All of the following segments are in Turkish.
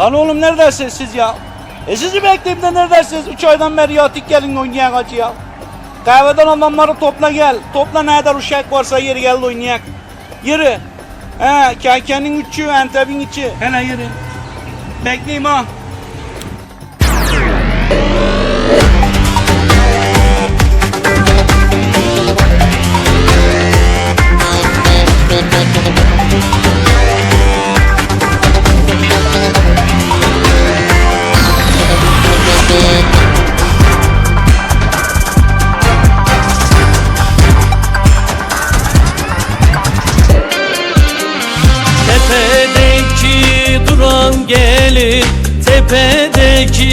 Lan oğlum neredesiniz siz ya? E sizi bekleyip de neredesiniz? Üç aydan beri yatık gelin oynayak acı ya. Kahveden adamları topla gel. Topla nerede uşak varsa yeri gel oynayak. Yürü. He Kayken'in üçü, Enteb'in içi. Hele yürü. Bekleyeyim ha. Gelin Tepedeki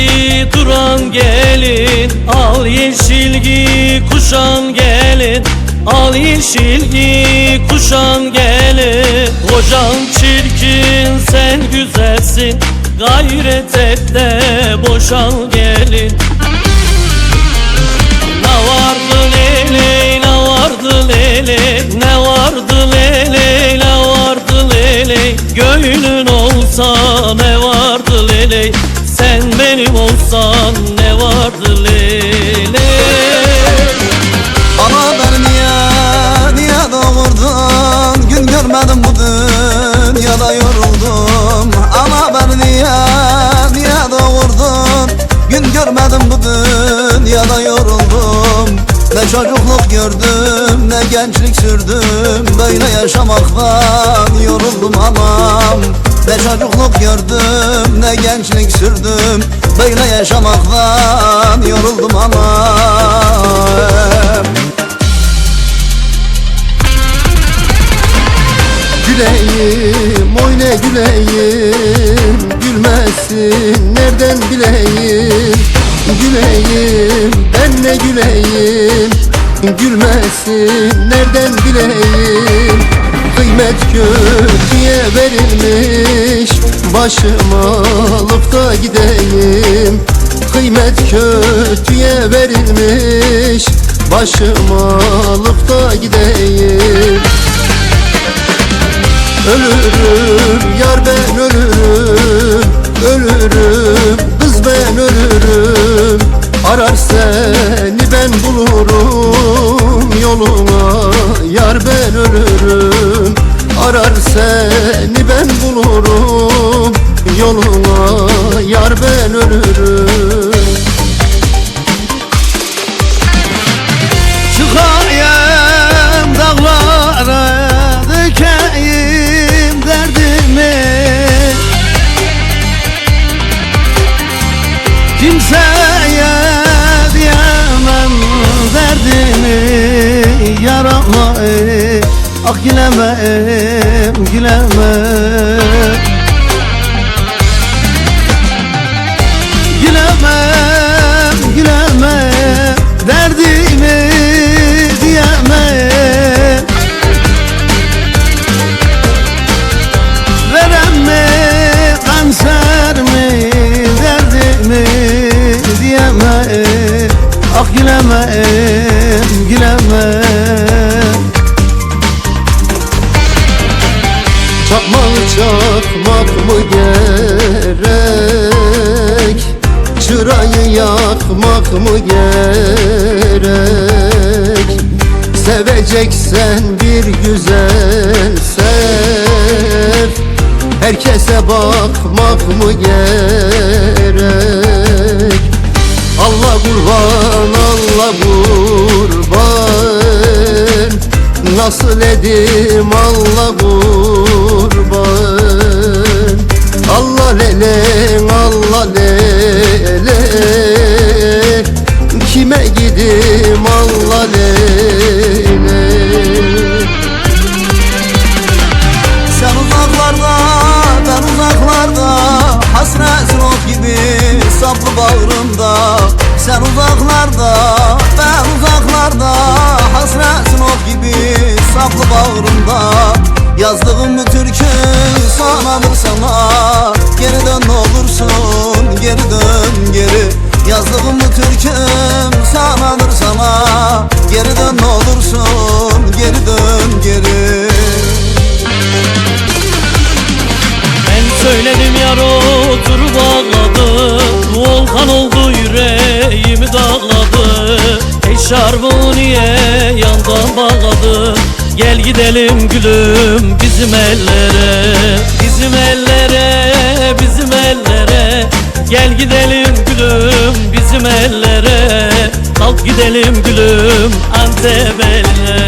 duran gelin. Al yeşilgi kuşan gelin. Al yeşilgi kuşan gelin. Kocan çirkin sen güzelsin. Gayret et de boşan gelin. Ne vardı lele, ne vardı lele. Ne vardı lele, ne vardı lele. Gönlün olsa ne vardı lele? Sen benim olsan ne vardı lele? Ana beni niye, niye doğurdun? Gün görmedim bu dünyada yoruldum. Ana beni niye, niye doğurdun? Gün görmedim bu dünyada yoruldum. Ne çocukluk gördüm, ne gençlik sürdüm. Böyle yaşamaktan yoruldum Ne çocukluk gördüm, ne gençlik sürdüm. Böyle yaşamaktan yoruldum anam Güleyim, oyna güleyim Gülmezsin, nereden bileyim? Güleyim, ben ne güleyim Gülmezsin, nereden bileyim Kıymet kötüye verilmiş. Başımı alıp da gideyim. Kıymet kötüye verilmiş. Başımı alıp da gideyim. Ölürüm yar ben ölürüm. Ölürüm kız ben ölürüm. Arar seni ben bulurum. Yoluna yar ben ölürüm ben bulurum Yoluna yar ben ölürüm ah gülemem gülemem Gülemem, gülemem Derdimi diyemem Verem mi, kanser mi Derdimi diyemem Ah gülemem, gülemem mı gerek? Çırayı yakmak mı gerek? Seveceksen bir güzel sev. Herkese bakmak mı gerek? Allah kurban Allah kurban. Nasıl edim Allah kurban Allah lele Allah lele Kime gidim Allah lele sen uzaklarda, ben uzaklarda Hasret ruh gibi saplı bağrımda. Sen uzaklarda, sanadır sana Geri dön olursun, geri dön geri. Ben söyledim yar otur Kalkan oldu yüreğimi dağladı. Ey şarbı niye yandan bağladı. Gel gidelim gülüm bizim ellere. Bizim ellere, bizim ellere. Gel gidelim gülüm bizim ellere Kalk gidelim gülüm Antep elle